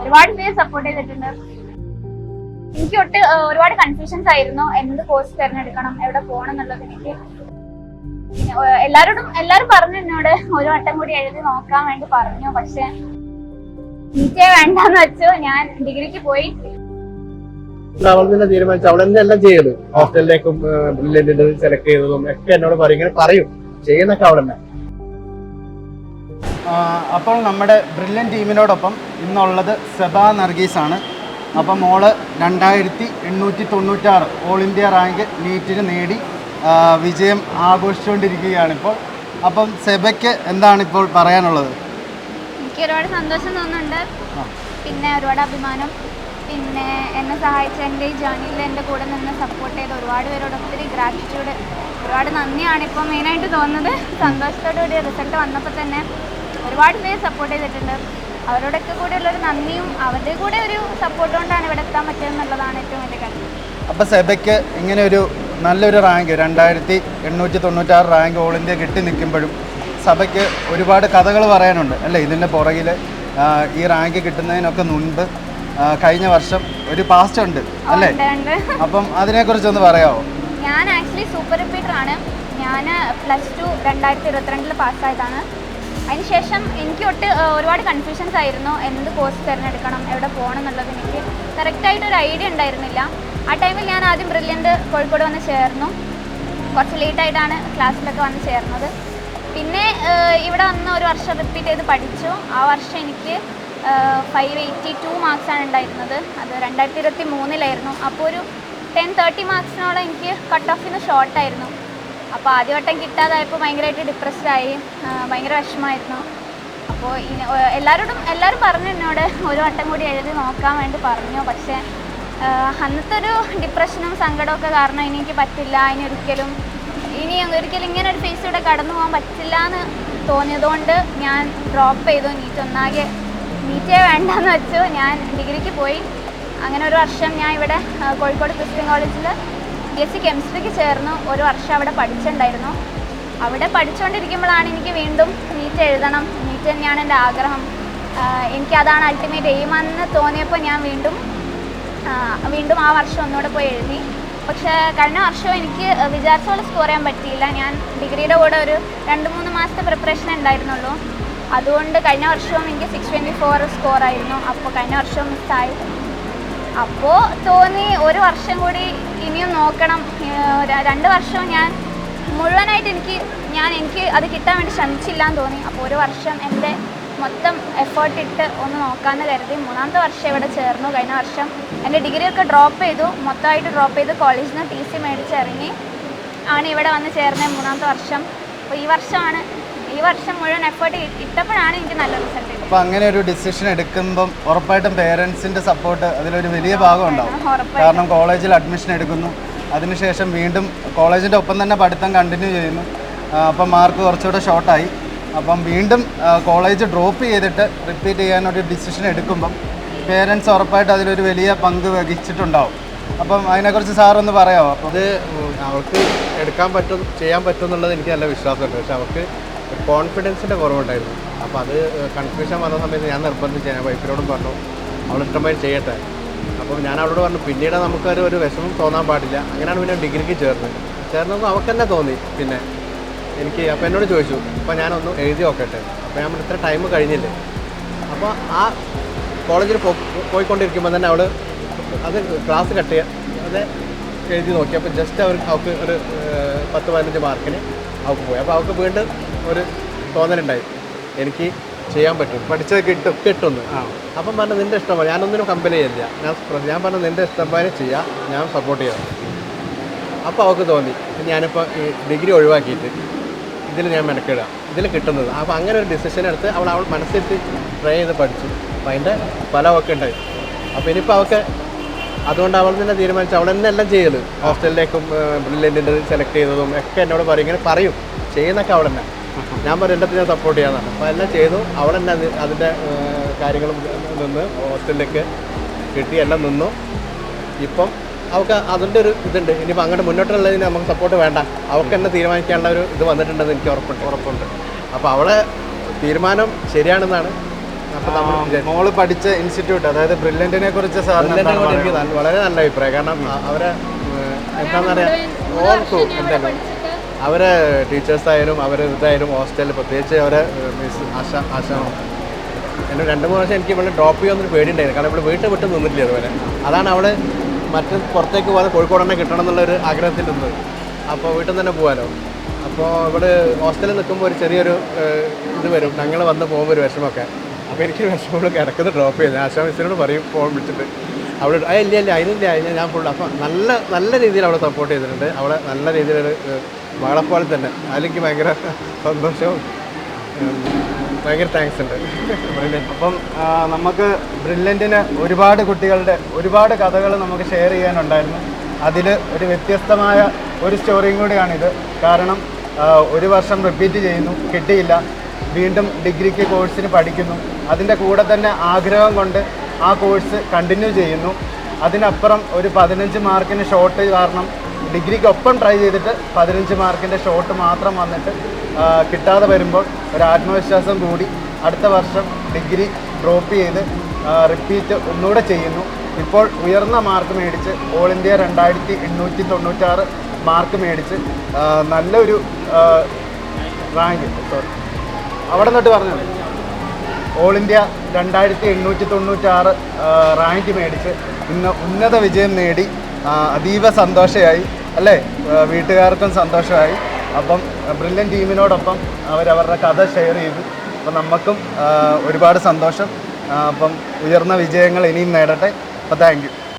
ഒരുപാട് പേര് സപ്പോർട്ട് ചെയ്തിട്ടുണ്ട്. എനിക്ക് ഒട്ട് ഒരുപാട് കൺഫ്യൂഷൻസ് ആയിരുന്നു. എന്ത് കോഴ്സ് തിരഞ്ഞെടുക്കണം എവിടെ പോകണം എന്നുള്ളത് എനിക്ക് എല്ലാരോടും എല്ലാരും പറഞ്ഞു എന്നോട് ഒരു വട്ടം കൂടി എഴുതി നോക്കാൻ വേണ്ടി പറഞ്ഞു. പക്ഷെ നീറ്റേ വേണ്ടെന്ന് വെച്ചു. ഞാൻ ഡിഗ്രിക്ക് പോയി. അവൾ തന്നെ തീരുമാനിച്ചു അവൾ തന്നെ എല്ലാം ചെയ്യൽ ഹോസ്റ്റലിലേക്കും ബ്രില്യന്റിന്റെ സെലക്ട് ചെയ്തതും ഒക്കെ എന്നോട് പറയും. ഇങ്ങനെ പറയും. ചെയ്യുന്നൊക്കെ അവൾ തന്നെ അപ്പോൾ നമ്മുടെ ബ്രില്യൻ ടീമിനോടൊപ്പം ഇന്നുള്ളത് സെബ നർഗീസാണ്. അപ്പം മോൾ രണ്ടായിരത്തി എണ്ണൂറ്റി തൊണ്ണൂറ്റാറ് ഓൾ ഇന്ത്യ റാങ്ക് നീറ്റിന് നേടി വിജയം ആഘോഷിച്ചുകൊണ്ടിരിക്കുകയാണ് ഇപ്പോൾ. അപ്പം സെബയ്ക്ക് എന്താണ് ഇപ്പോൾ പറയാനുള്ളത്? എനിക്ക് ഒരുപാട് സന്തോഷം തോന്നുന്നുണ്ട്. പിന്നെ ഒരുപാട് അഭിമാനം. പിന്നെ എന്നെ സഹായിച്ച എന്റെ ഈ ജേണിയിൽ എന്റെ കൂടെ നിന്ന് സപ്പോർട്ട് ചെയ്ത ഒരുപാട് പേരോട് ഒത്തിരി ഗ്രാറ്റിറ്റ്യൂഡ് ഒരുപാട് നന്ദിയാണ് ഇപ്പോൾ മെയിനായിട്ട് തോന്നുന്നത്. സന്തോഷത്തോടു കൂടി റിസൾട്ട് വന്നപ്പോൾ തന്നെ ഒരുപാട് പേര് സപ്പോർട്ട് ചെയ്തിട്ടുണ്ട്. അവരോടൊക്കെ കൂടെ ഉള്ളൊരു നന്ദിയും അവരുടെ കൂടെ ഒരു സപ്പോർട്ട് കൊണ്ടാണ് ഇവിടെ എത്താൻ പറ്റിയതെന്നുള്ളതാണ് ഏറ്റവും വലിയ കാര്യം. അപ്പോൾ സെബയ്ക്ക് ഇങ്ങനെ ഒരു നല്ലൊരു റാങ്ക് രണ്ടായിരത്തി എണ്ണൂറ്റി തൊണ്ണൂറ്റാറ് റാങ്ക് ഓൾ ഇന്ത്യ കിട്ടി നിൽക്കുമ്പോഴും സഭയ്ക്ക് ഒരുപാട് കഥകൾ പറയാനുണ്ട്. അല്ലേ? ഇതിന്റെ പുറകിൽ ഈ റാങ്ക് കിട്ടുന്നതിനൊക്കെ മുൻപ് കഴിഞ്ഞ വർഷം ഒരു പാസ്റ്റ് ഉണ്ട്. അല്ലേ. അപ്പം അതിനെക്കുറിച്ചൊന്ന് പറയാമോ ഞാൻ ആക്ച്വലി സൂപ്പർ റിപ്പീറ്റർ ആണ്. ഞാൻ പ്ലസ് ടു രണ്ടായിരത്തി ഇരുപത്തിരണ്ടിൽ പാസ്സായതാണ് അതിനുശേഷം എനിക്ക് ഒട്ട് ഒരുപാട് കൺഫ്യൂഷൻസ് ആയിരുന്നു. എന്ത് കോഴ്സ് തിരഞ്ഞെടുക്കണം എവിടെ പോകണം എന്നുള്ളത് എനിക്ക് കറക്റ്റായിട്ടൊരു ഐഡിയ ഉണ്ടായിരുന്നില്ല. ആ ടൈമിൽ ഞാൻ ആദ്യം ബ്രില്യന്റ് കോഴിക്കോട് വന്ന് ചേർന്നു. കുറച്ച് ലേറ്റായിട്ടാണ് ക്ലാസ്സിലൊക്കെ വന്ന് ചേർന്നത്. പിന്നെ ഇവിടെ വന്ന് ഒരു വർഷം റിപ്പീറ്റ് ചെയ്ത് പഠിച്ചു. ആ വർഷം എനിക്ക് ഫൈവ് എയ്റ്റി ടു മാർക്സാണ് ഉണ്ടായിരുന്നത്. അത് രണ്ടായിരത്തി ഇരുപത്തി മൂന്നിലായിരുന്നു. അപ്പോൾ ഒരു ടെൻ തേർട്ടി മാർക്സിനോളം എനിക്ക് കട്ട് ഓഫിന് ഷോർട്ടായിരുന്നു അപ്പോൾ ആദ്യവട്ടം കിട്ടാതായപ്പോൾ ഭയങ്കരമായിട്ട് ഡിപ്രസ്ഡായി ഭയങ്കര വിഷമമായിരുന്നു അപ്പോൾ എല്ലാവരോടും എല്ലാവരും പറഞ്ഞു എന്നോട് ഒരു വട്ടം കൂടി എഴുതി നോക്കാൻ വേണ്ടി പറഞ്ഞു. പക്ഷേ അന്നത്തെ ഒരു ഡിപ്രഷനും സങ്കടമൊക്കെ കാരണം ഇനി എനിക്ക് പറ്റില്ല ഇനി ഒരിക്കലും ഇനി ഒരിക്കലും ഇങ്ങനെ ഒരു ഫേസ് ഫേസിലൂടെ കടന്നു പോകാൻ പറ്റില്ല എന്ന് തോന്നിയതുകൊണ്ട് ഞാൻ ഡ്രോപ്പ് ചെയ്തു. നീറ്റ് ഒന്നാകെ നീറ്റേ വേണ്ടെന്ന് വെച്ചു. ഞാൻ ഡിഗ്രിക്ക് പോയി. അങ്ങനെ ഒരു വർഷം ഞാൻ ഇവിടെ കോഴിക്കോട് ക്രിസ്ത്യൻ കോളേജിൽ എസ് സി കെമിസ്ട്രിക്ക് ചേർന്ന് ഒരു വർഷം അവിടെ പഠിച്ചിട്ടുണ്ടായിരുന്നു. അവിടെ പഠിച്ചുകൊണ്ടിരിക്കുമ്പോഴാണ് എനിക്ക് വീണ്ടും നീറ്റ് എഴുതണം. നീറ്റ് തന്നെയാണ് എന്റെ ആഗ്രഹം. എനിക്കതാണ് അൾട്ടിമേറ്റ് എയിമെന്ന് തോന്നിയപ്പോൾ ഞാൻ വീണ്ടും വീണ്ടും ആ വർഷം ഒന്നുകൂടെ പോയി എഴുതി. പക്ഷേ കഴിഞ്ഞ വർഷം എനിക്ക് വിചാരിച്ച പോലെ സ്കോർ ചെയ്യാൻ പറ്റിയില്ല. ഞാൻ ഡിഗ്രിയുടെ കൂടെ ഒരു രണ്ട് മൂന്ന് മാസത്തെ പ്രിപ്പറേഷൻ ഉണ്ടായിരുന്നുള്ളൂ. അതുകൊണ്ട് കഴിഞ്ഞ വർഷവും എനിക്ക് സിക്സ് ട്വന്റി ഫോർ സ്കോർ ആയിരുന്നു. അപ്പോൾ കഴിഞ്ഞ വർഷവും മിസ്സായി അപ്പോൾ തോന്നി ഒരു വർഷം കൂടി ഇനിയും നോക്കണം. രണ്ട് വർഷവും ഞാൻ മുഴുവനായിട്ട് എനിക്ക് ഞാൻ എനിക്ക് അത് കിട്ടാൻ വേണ്ടി ശ്രമിച്ചില്ല എന്ന് തോന്നി. അപ്പോൾ ഒരു വർഷം എന്റെ മൊത്തം എഫേർട്ട് ഇട്ട് ഒന്ന് നോക്കാമെന്ന് കരുതി. മൂന്നാമത്തെ വർഷം ഇവിടെ ചേർന്നു. കഴിഞ്ഞ വർഷം എന്റെ ഡിഗ്രി ഒക്കെ ഡ്രോപ്പ് ചെയ്തു. മൊത്തമായിട്ട് ഡ്രോപ്പ് ചെയ്ത് കോളേജിൽ നിന്ന് ടി സി മേടിച്ചിറങ്ങി ആണ് ഇവിടെ വന്ന് ചേർന്നത് മൂന്നാമത്തെ വർഷം. അപ്പോൾ ഈ വർഷമാണ് ഈ വർഷം മുഴുവൻ എഫേർട്ട് ഇട്ടപ്പോഴാണ് എനിക്ക് നല്ല റിസൾട്ട് കിട്ടിയത്. അപ്പോൾ അങ്ങനെ ഒരു ഡിസിഷൻ എടുക്കുമ്പോൾ ഉറപ്പായിട്ടും പേരൻസിന്റെ സപ്പോർട്ട് അതിലൊരു വലിയ ഭാഗം ഉണ്ടാവും. കാരണം കോളേജിൽ അഡ്മിഷൻ എടുക്കുന്നു. അതിനുശേഷം വീണ്ടും കോളേജിന്റെ ഒപ്പം തന്നെ പഠിത്തം കണ്ടിന്യൂ ചെയ്യുന്നു. അപ്പം മാർക്ക് കുറച്ചുകൂടെ ഷോർട്ടായി അപ്പം വീണ്ടും കോളേജ് ഡ്രോപ്പ് ചെയ്തിട്ട് റിപ്പീറ്റ് ചെയ്യാനൊരു ഡിസിഷൻ എടുക്കുമ്പം പേരൻസ് ഉറപ്പായിട്ട് അതിലൊരു വലിയ പങ്ക് വഹിച്ചിട്ടുണ്ടാവും. അപ്പം അതിനെക്കുറിച്ച് സാറൊന്ന് പറയാമോ? അപ്പം അത് അവൾക്ക് എടുക്കാൻ പറ്റും ചെയ്യാൻ പറ്റും എന്നുള്ളത് എനിക്ക് നല്ല വിശ്വാസമുണ്ട്. പക്ഷെ അവൾക്ക് കോൺഫിഡൻസിന്റെ കുറവുണ്ടായിരുന്നു. അപ്പോൾ അത് കൺഫ്യൂഷൻ വന്ന സമയത്ത് ഞാൻ നിർബന്ധിച്ച് ഞാൻ വൈഫിനോടും പറഞ്ഞു അവൾ ഇഷ്ടമായി ചെയ്യട്ടെ. അപ്പോൾ ഞാൻ അവളോട് പറഞ്ഞു പിന്നീട് നമുക്കൊരു ഒരു വിഷമം തോന്നാൻ പാടില്ല. അങ്ങനെയാണ് പിന്നെ ഡിഗ്രിക്ക് ചേർന്നത്. ചേർന്നപ്പോൾ അവൾക്ക് തന്നെ തോന്നി പിന്നെ എനിക്ക് അപ്പോൾ എന്നോട് ചോദിച്ചു അപ്പോൾ ഞാനൊന്ന് എഴുതി നോക്കട്ടെ. അപ്പോൾ ഞാൻ ഇത്ര ടൈം കഴിഞ്ഞില്ലേ? അപ്പോൾ ആ കോളേജിൽ പോയിക്കൊണ്ടിരിക്കുമ്പോൾ തന്നെ അവൾ അത് ക്ലാസ് കട്ട് ചെയ്യുക അത് എഴുതി നോക്കി. അപ്പോൾ ജസ്റ്റ് അവർ അവൾക്ക് ഒരു പത്ത് പതിനഞ്ച് മാർക്കിന് അവൾക്ക് പോയി. അപ്പോൾ അവൾക്ക് വീണ്ടും ഒരു തോന്നലുണ്ടായി. എനിക്ക് ചെയ്യാൻ പറ്റും. പഠിച്ചത് കിട്ടും. കിട്ടുന്നു അപ്പം പറഞ്ഞു നിന്റെ ഇഷ്ടമാണ് ഞാനൊന്നിനും കമ്പനി ചെയ്യില്ല ഞാൻ ഞാൻ പറഞ്ഞു നിന്റെ ഇഷ്ടം പോലെ ചെയ്യാം. ഞാൻ സപ്പോർട്ട് ചെയ്യാം. അപ്പോൾ അവൾക്ക് തോന്നി. ഞാനിപ്പോൾ ഈ ഡിഗ്രി ഒഴിവാക്കിയിട്ട് ഇതിൽ ഞാൻ മെനക്കിടുക. ഇതിൽ കിട്ടുന്നത്. അപ്പോൾ അങ്ങനെ ഒരു ഡിസിഷൻ എടുത്ത് അവൾ അവൾ മനസ്സിട്ട് ട്രൈ ചെയ്ത് പഠിച്ചു. അപ്പോൾ അതിന്റെ ഫലമൊക്കെ ഉണ്ടായി. അപ്പോൾ ഇനിയിപ്പോൾ അവൾക്ക് അതുകൊണ്ട് അവൾ തന്നെ തീരുമാനിച്ചു. അവൾ തന്നെ എല്ലാം ചെയ്യുന്നത് ഹോസ്റ്റലിലേക്കും ബ്രില്യന്റിന്റെ സെലക്ട് ചെയ്തതും ഒക്കെ എന്നോട് പറയും. ഇങ്ങനെ പറയും. ചെയ്യുന്നൊക്കെ അവൾ തന്നെ. ഞാൻ പറഞ്ഞു എന്റെ ഞാൻ സപ്പോർട്ട് ചെയ്യാന്നാണ്. അപ്പോൾ എല്ലാം ചെയ്തു. അവളെന്നെ തന്നെ അതിന്റെ കാര്യങ്ങളും നിന്ന് ഹോസ്റ്റലിലേക്ക് കിട്ടി എല്ലാം നിന്നു. ഇപ്പം അവൾക്ക് അതിന്റെ ഒരു ഇതുണ്ട്. ഇനിയിപ്പോൾ അങ്ങോട്ട് മുന്നോട്ടുള്ളതിന് നമുക്ക് സപ്പോർട്ട് വേണ്ട. അവൾക്ക് തന്നെ തീരുമാനിക്കാനുള്ള ഒരു ഇത് വന്നിട്ടുണ്ടെന്ന് എനിക്ക് ഉറപ്പുണ്ട്. ഉറപ്പുണ്ട്. അപ്പോൾ അവളെ തീരുമാനം ശരിയാണെന്നാണ് അപ്പോൾ നമ്മൾ മോൾ പഠിച്ച ഇൻസ്റ്റിറ്റ്യൂട്ട് അതായത് ബ്രില്യന്റിനെ കുറിച്ച് സാറിന് എനിക്ക് വളരെ നല്ല അഭിപ്രായം. കാരണം അവരെ എന്താണെന്ന് പറയാം ഓൾ ത്രൂ എന്തായാലും അവരെ ടീച്ചേഴ്സ് ആയാലും അവർ ഇതായാലും ഹോസ്റ്റലിൽ പ്രത്യേകിച്ച് അവരെ മിസ് ആശ ആശ. എന്റെ രണ്ട് മൂന്ന് വർഷം എനിക്ക് ഇവിടെ ഡ്രോപ്പ് ചെയ്യാൻ പേടിയുണ്ടായിരുന്നു. കാരണം ഇവിടെ വീട്ടിൽ വിട്ട് നിന്നിട്ടില്ല അതുപോലെ അതാണ് അവിടെ മറ്റ് പുറത്തേക്ക് പോകാതെ കോഴിക്കോട് തന്നെ കിട്ടണം എന്നുള്ളൊരു ആഗ്രഹത്തിൽ നിന്നത്. അപ്പോൾ വീട്ടിൽ തന്നെ പോകാനോ അപ്പോൾ ഇവിടെ ഹോസ്റ്റലിൽ നിൽക്കുമ്പോൾ ഒരു ചെറിയൊരു ഇത് വരും. ഞങ്ങൾ വന്ന് പോകുമ്പോൾ ഒരു വിഷമമൊക്കെ അപ്പോൾ എനിക്ക് വിഷമങ്ങൾ കിടക്കുന്നത് ഡ്രോപ്പ് ചെയ്ത്. ആശാ മിസ്സിനോട് പറയും ഫോൺ വിളിച്ചിട്ട്. അവിടെ ഇല്ല ഇല്ല അതിനില്ല അതിന് ഞാൻ ഫുൾ അപ്പോൾ നല്ല നല്ല രീതിയിൽ അവളെ സപ്പോർട്ട് ചെയ്തിട്ടുണ്ട്. അവളെ നല്ല രീതിയിലൊരു മകളെപ്പോലെ തന്നെ. അതിലേക്ക് ഭയങ്കര സന്തോഷവും ഭയങ്കര താങ്ക്സ് ഉണ്ട്. അപ്പം നമുക്ക് ബ്രില്യന്റിന് ഒരുപാട് കുട്ടികളുടെ ഒരുപാട് കഥകൾ നമുക്ക് ഷെയർ ചെയ്യാനുണ്ടായിരുന്നു. അതിൽ ഒരു വ്യത്യസ്തമായ ഒരു സ്റ്റോറിയും കൂടിയാണിത്. കാരണം ഒരു വർഷം റിപ്പീറ്റ് ചെയ്യുന്നു കിട്ടിയില്ല. വീണ്ടും ഡിഗ്രിക്ക് കോഴ്സിന് പഠിക്കുന്നു. അതിന്റെ കൂടെ തന്നെ ആഗ്രഹം കൊണ്ട് ആ കോഴ്സ് കണ്ടിന്യൂ ചെയ്യുന്നു. അതിനപ്പുറം ഒരു പതിനഞ്ച് മാർക്കിന് ഷോർട്ടേജ് കാരണം ഡിഗ്രിക്ക് ഒപ്പം ട്രൈ ചെയ്തിട്ട് പതിനഞ്ച് മാർക്കിന്റെ ഷോട്ട് മാത്രം വന്നിട്ട് കിട്ടാതെ വരുമ്പോൾ ഒരു ആത്മവിശ്വാസം കൂടി അടുത്ത വർഷം ഡിഗ്രി ഡ്രോപ്പ് ചെയ്ത് റിപ്പീറ്റ് ഒന്നുകൂടെ ചെയ്യുന്നു. ഇപ്പോൾ ഉയർന്ന മാർക്ക് മേടിച്ച് ഓൾ ഇന്ത്യ രണ്ടായിരത്തി എണ്ണൂറ്റി തൊണ്ണൂറ്റാറ് മാർക്ക് മേടിച്ച് നല്ലൊരു റാങ്ക് സോറി അവിടെ നിന്നിട്ട് പറഞ്ഞു ഓൾ ഇന്ത്യ രണ്ടായിരത്തി എണ്ണൂറ്റി തൊണ്ണൂറ്റാറ് റാങ്ക് മേടിച്ച് ഇന്ന് ഉന്നത വിജയം നേടി. അതീവ സന്തോഷമായി അല്ലേ? വീട്ടുകാർക്കും സന്തോഷമായി. അപ്പം ബ്രില്യൻ ടീമിനോടൊപ്പം അവരവരുടെ കഥ ഷെയർ ചെയ്തു. അപ്പം നമുക്കും ഒരുപാട് സന്തോഷം. അപ്പം ഉയർന്ന വിജയങ്ങൾ ഇനിയും നേടട്ടെ. അപ്പം താങ്ക്